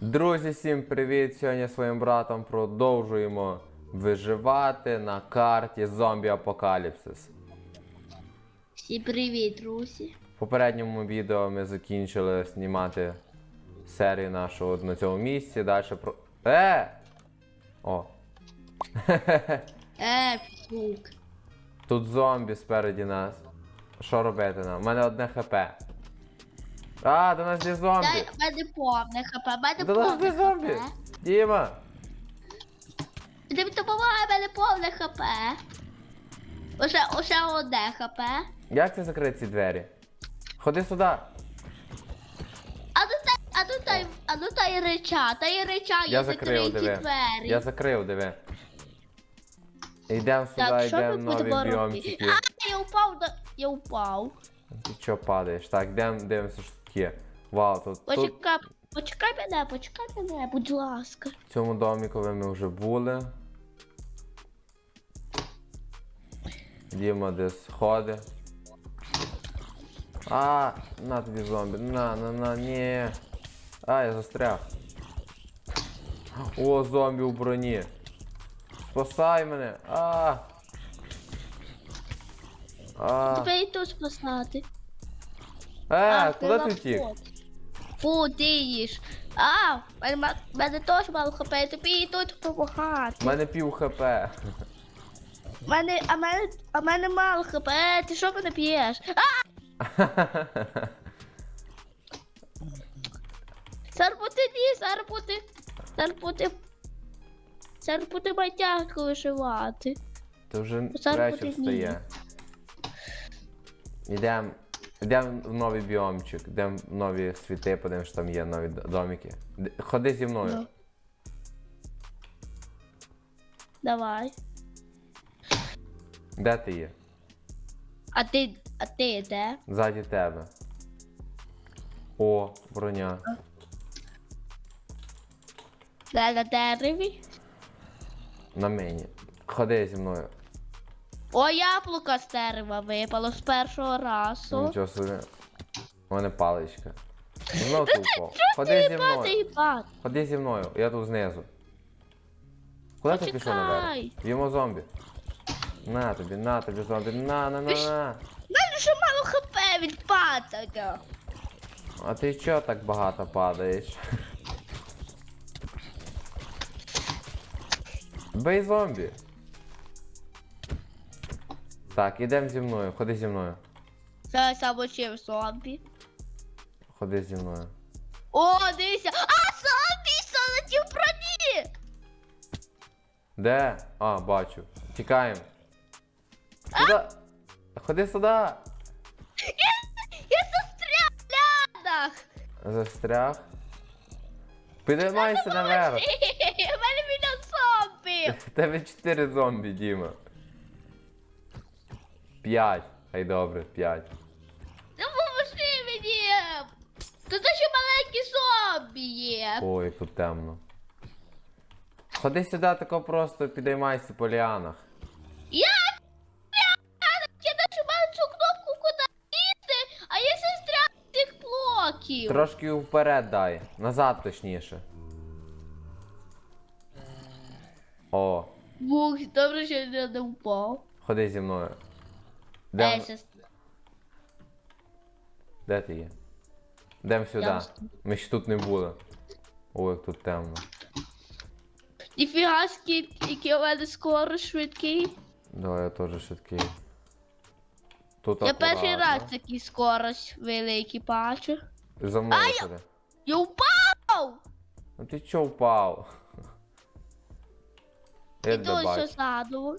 Друзі, всім привіт! Сьогодні своїм братом продовжуємо виживати на карті Зомбі Апокаліпсис. Всім привіт, друзі. В попередньому відео ми закінчили знімати серію нашу на цьому місці. Далі про. Е! О! Е, фук. Тут зомбі спереді нас. Що робити нам? У мене одне хп. А, до нас є зомбі! Дай мене повне хп, мене До нас є зомбі! хп. Діма! Ти мені допомагай, мене повне хп. Уже, уже одне хп. Як це закрити ці двері? Ходи сюди! А ну тай, а ну тай, а ну тай реча, тай реча, Я є закрив, закриті диви. двері. Я закрив, диви. Йдемо сюди, Так, що ми нові біомчики. А, я упав, на- я упав. Ти чого падаєш? Так, йдемо, дивимося, що є. Вау, тут, тут Почекай, почекай мене, почекай мене, будь ласка. в цьому домікові ми вже були. Діма десь ходить. А, на тобі зомбі. На, на, на, ні. А, я застряг. О, зомбі у броні. Спасай мене. А. А. Тебе і тут спасати. Е, куди ти втік? Їш. А, в мене, в мене теж мало хп, тобі і тут У мене пів хп. В Мене, а мене, а мене мало хп, ти що мене п'єш? А, буде ні, буде, зараз буде матятку вишивати. Це вже Зараз вечір буде стає. Йдемо. Йдемо в новий біомчик, йдемо в нові світи, подивимось, що там є нові домики. Ходи зі мною. Ну. Давай. Де ти є? А ти, а ти де? Ззаді тебе. О, броня. Де на дереві? На мені. Ходи зі мною. О, яблука з дерева випало з першого разу. Нічого собі. У мене паличка. Знов ти впав. Ходи зі мною. Ходи зі мною, я тут знизу. Куди ти пішов наверх? Йому зомбі. На тобі, на тобі зомбі, на, на, на, на. Мене ще мало хп від падання. А ти чого так багато падаєш? Бей зомбі. Так, ідемо зі мною, ходи зі мною. Зараз обучив зомбі. Ходи зі мною. О, дивися. А, зомбі солоді в броні! Де? А, бачу. Тікаємо. Сюди. Ходи сюди. Я застряг в лядах. Застряг. Підіймайся наверх. У мене мільйон зомбі. В Тебе чотири зомбі, Діма. П'ять. Хай добре, п'ять. Допоможи мені. Тут ще маленькі зомбі є. Ой, тут темно. Ходи сюди, тако просто підіймайся по ліанах. Я я нажимаю цю кнопку куди йти, а я з цих блоків. Трошки вперед дай. Назад точніше. О, Бух, добре, що я не впав. ходи зі мною. Де я щас- Де ти є? Дем сюди. ось. Ми ще тут не були. Ой, як тут темно. Ніфіга скільки, який у мене скоро швидкий. Давай я теж швидкий. Тут Я перший раз акуратно. такий скорость великий бачу. За мною А, я- впав! Ну ти чо впав? Я Іду тебе бачу. ззаду.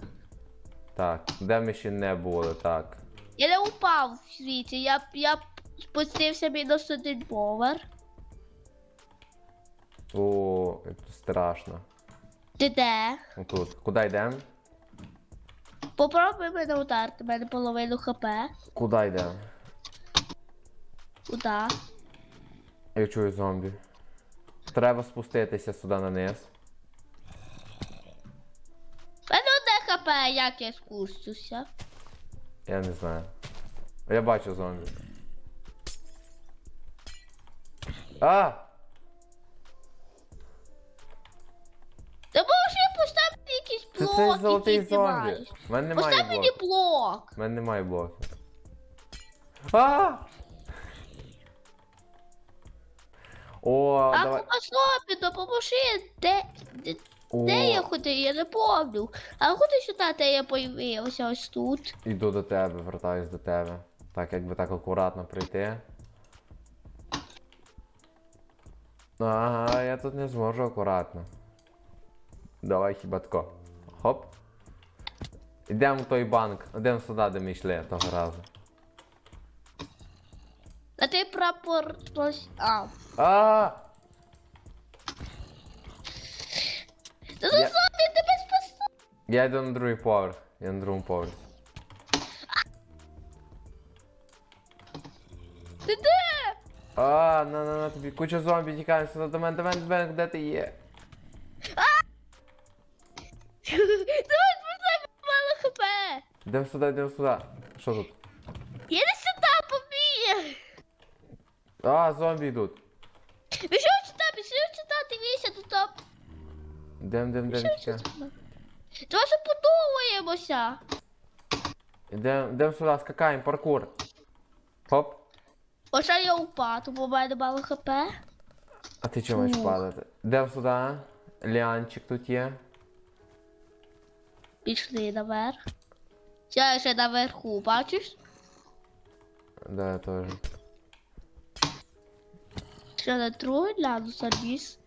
Так, де ми ще не були, так. Я не впав в світі, я, я спустився мінус один поверх. О, тут страшно. Ти де? Тут. Куди йдемо? Попробуй мене ударити, мене половину хп. Куди йдемо? Куда? Я чую зомбі. Треба спуститися сюди на низ. хп, як я скущуся. Я не знаю. Я бачу зомбі. А! Та може постав мені якийсь Це блок, цей золотий який ти зомбі. маєш. У мене немає Постав мені блок. У мене немає блоків. А! О, А давай. Акумасопі, допоможи, де, де де я ходив? Я не помню. А куди сюди, де я появився ось тут? Іду до тебе, вертаюсь до тебе. Так, якби так акуратно прийти. Ага, я тут не зможу акуратно. Давай хіба тако. Хоп. Ідемо в той банк. Ідемо сюди, де ми йшли того разу. А ти прапор. А. А! Та Я- за зомбі тебе спасу. Я йду на другий поверх. Я на другому поверсі. Ти де? А, на на на тобі куча зомбі тікає сюди до мене, до мене, до мене, де ти є? Давай спасай, мало хп. Йдемо сюди, йдемо сюди. Що тут? Я не сюди побіг. А, зомбі йдуть. Пішов сюди, Йдем, йдем, йдем, тікай. сюди. Давай запудовуємося. Йдем, йдем сюди, скакаємо, паркур. Хоп. Може я упаду, бо в мене мало хп. А ти чого маєш падати? Йдем сюди. Ліанчик тут є. Пішли наверх. Я ще наверху, бачиш? Да, я теж. Ще на другий гляну заліз.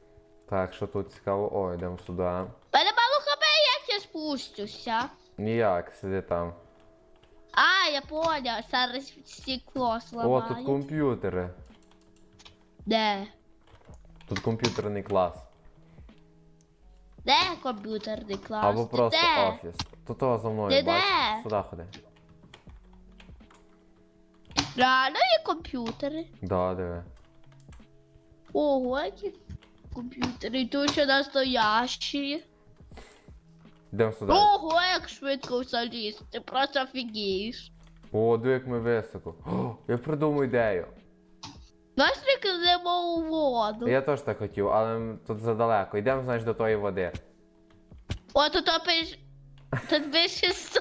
Так, що тут цікаво? О, йдемо сюди. Мене мало хп, як я спустюся. Ніяк, сиди там. А, я поняв, зараз стекло О, тут комп'ютери. Де? Тут комп'ютерний клас. Де комп'ютерний клас? Або Ти просто де? офіс. Тут того за мною Ти бачиш. Сюди ходи. Реально є комп'ютери? Да, диви. Ого, які комп'ютери. Тут ще настоящі. Йдемо сюди. Ого, як швидко заліз. Ти просто офігієш. О, диви, як ми високо. О, я придумав ідею. Знаєш, як йдемо у воду. Я теж так хотів, але тут задалеко. Йдемо, знаєш, до тої води. О, тут пише... Тут пише сос.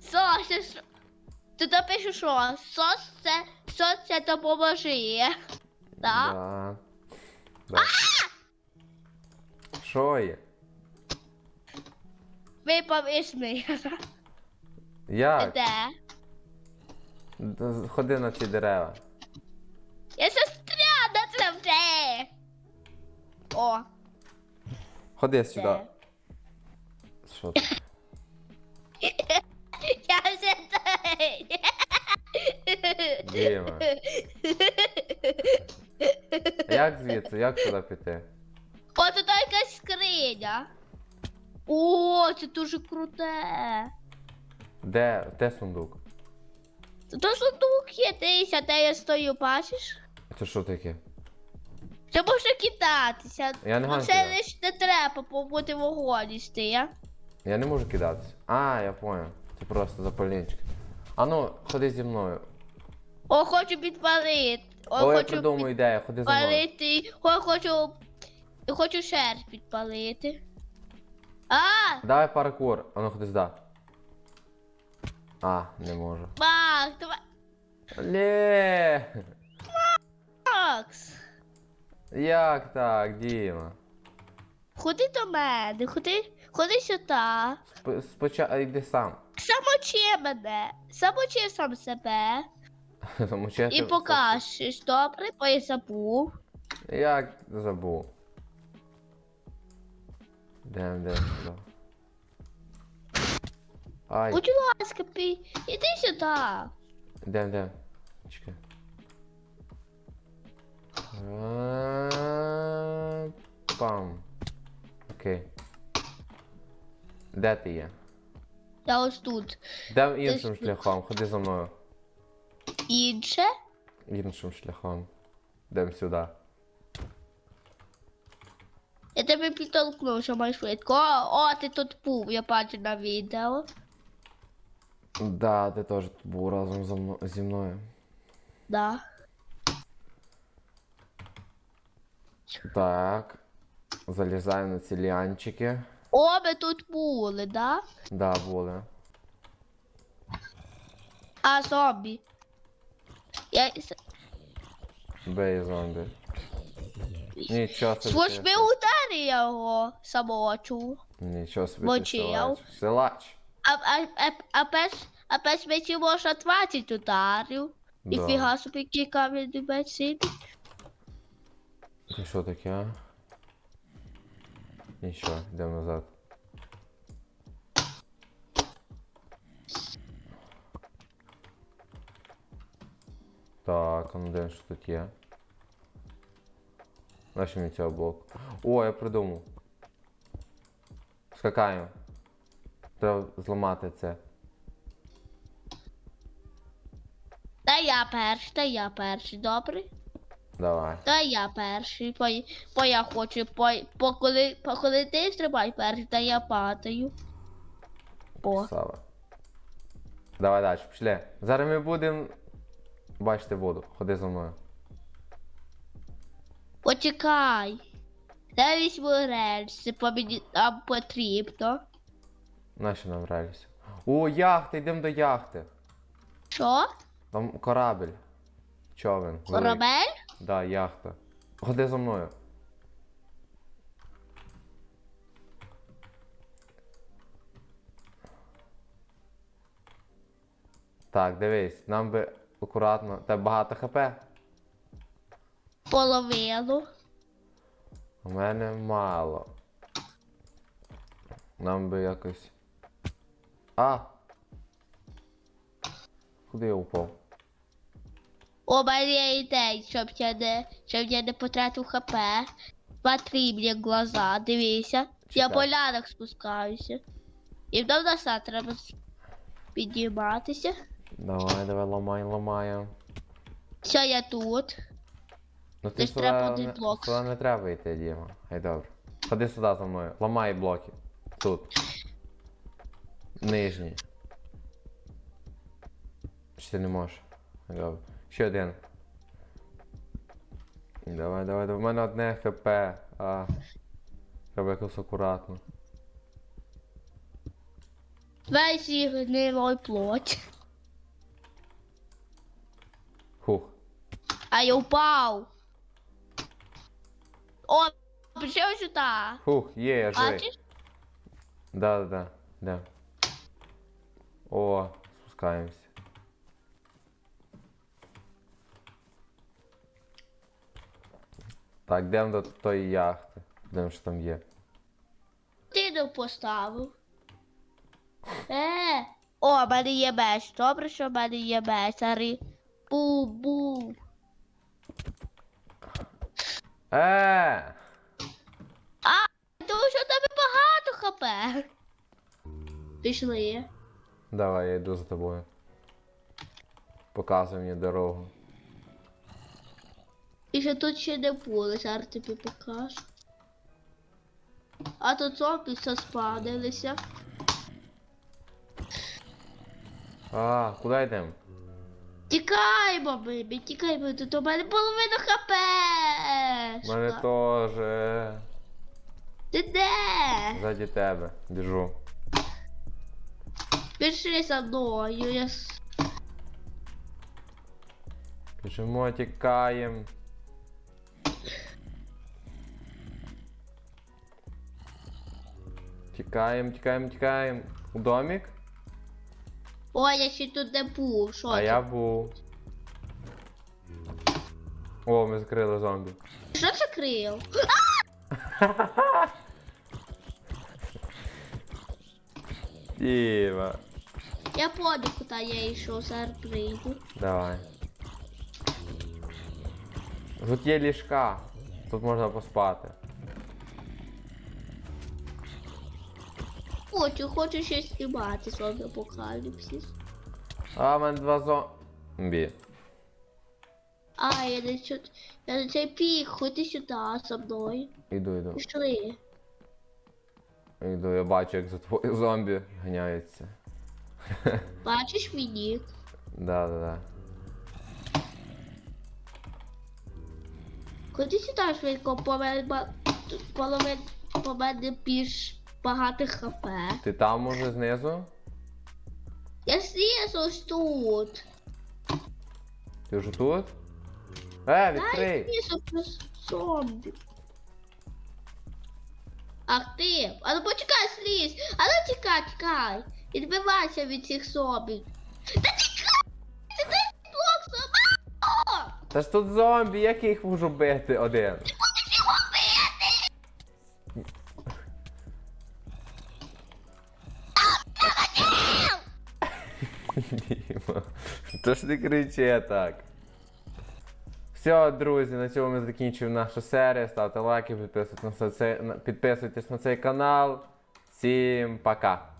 Сос, це що? Тут пише що? Сос це... Сос це допоможи. Так? Да. Що є? Випав із. Як? де? Д- Ходи на ці дерева. Я сестря на це. О, Ходи сюди. де? Що ти? Я вже. Діма. Як звідси? Як сюди піти? О, тут якась скриня. О, це дуже круте. Де? Де сундук? Тут сундук є а де я стою, бачиш? Це що таке? Це можна кидатися. Я не Ну, можу це кидати. не треба побути вогонь істи, я. Я не можу кидатися. А, я понял. Це просто запальнички. А ну, ходи зі мною. О, хочу підпалити. О, О, я хочу придумав ідею, ходи за мною. підпалити. О, хочу. Я хочу шерсть підпалити. А, Давай паркур. А ну ходи сюди. А, не можу. Макс, давай. Лє! Макс. Як так, Діма? Ходи до мене, ходи, ходи сюди. Сп- Спочатку йди сам. Самочи мене, самочи сам себе. Замочити. І покажеш, добре, бо я забув. Як забув? Дем, дем сюди. Ай, Будь ласка, пі... іди сюди. дем, дем. Чекай. Пам. Окей. Де ти є? Я ось тут. Дем іншим тут. шляхом, ходи за мною. Інше? Іншим шляхом. Дем сюди. Я тебе підтолкну, що май швидко. О, о, ти тут був, я бачу на відео. Да, ти теж тут був разом зо мно- зі мною. Да. Так. Залізаємо на ці ліанчики. О, ми тут були, да? Да, були. А зомбі. Я... Бей зомбі. Нічого собі. Ти- ми ударі його самочу. Нічого собі. ти силач. Силач. А, а, а, а, пес, а пес мечі може 20 ударів. І фіга собі камінь не мечі. Це що таке, а? Нічого, йдемо назад. Так, а ну де що тут є? Нащо мені цього блоку? О, я придумав. Скакаємо. Треба зламати це. Та я перший, та я перший, добре? Давай. Та я перший, бо, бо я хочу, бо, бо коли, бо коли ти стрибай перший, та я падаю. О, Сава. Давай далі, пішли. Зараз ми будемо бачити воду. Ходи за мною. почекай. Я візьму рельси, бо мені нам потрібно. Нащо нам рельси? О, яхта, йдемо до яхти. Що? Там корабель. Човен. Корабель? Да, яхта. Ходи за мною. Так, дивись, нам би акуратно. Та багато хп. Половину. У мене мало. Нам би якось. А! Куди я упав? У мене є ідея, щоб я не, щоб я не потратив хп. Потрібні глаза, дивися. Я Чекай. по лянах спускаюся. І в назад треба підніматися. Давай, давай, ламай, ламаємо. Все, я тут. Ну ти Десь треба сюди, один не, блок. сюди не треба йти, Діма. Хай добре. Ходи сюди за мною. Ламай блоки. Тут. Нижні. Чи ти не можеш? Хай Добре. Ще один. Давай, давай, давай. У мене одне хп. А. Треба якось акуратно. Весь їх гнилой плоть. А я упав. О, пішов сюди. Хух, є, я живий. Бачиш? Да, да, да. Да. О, спускаємося. Так, йдемо до тої яхти. Йдемо, що там є. Ти не поставив. Е. О, в мене є меч. Добре, що в мене є меч. Арі. Бу-бу. Е! Тому що в тебе багато хп. Пішли. Давай, я йду за тобою. Показуй мені дорогу. І що тут ще не було, зараз тобі покажу. А тут зомбі все спадалися. А, куди йдемо? Тікаємо, бебі, тікаємо, тут у мене половина хп. У мене теж. Ти де? Ззаді тебе. Біжу. Пішли за мною, я... с- Біжимо, тікаємо. Тікаємо, тікаємо, тікаємо. У домик? Ой, я ще тут не був, що А це? я був. О, ми закрили зомбі. Що це крив? Діва. Я понял, куди я йшов, зараз прийду. Давай. Тут є ліжка. Тут можна поспати. Хочу, хочу щось знімати, зомбі апокаліпсис. А, в мене два зомбі. А, я не чу... Я на цей пік, ходи сюди зі мною. Іду, іду. Пішли. Іду, я бачу, як за твої зомбі ганяються. Бачиш мені? Да, да, да. Ходи сюди швидко, по мене ба- тут по мене піш багато хп. Ти там уже знизу? Я слізу ось тут. Ти вже тут? Е, відкрий! слізу зомбі. Ах ти, а ну почекай, слізь. А ну тікай, тікай. Відбивайся від цих зомбі. Та тікай! Ти дай блок зомбі! Та ж тут зомбі, як я їх можу бити один? Діма, То ж не кричи так. Все, друзі, на цьому ми закінчуємо нашу серію. Ставте лайки, підписуйтесь на цей, підписуйтесь на цей канал. Всім пока!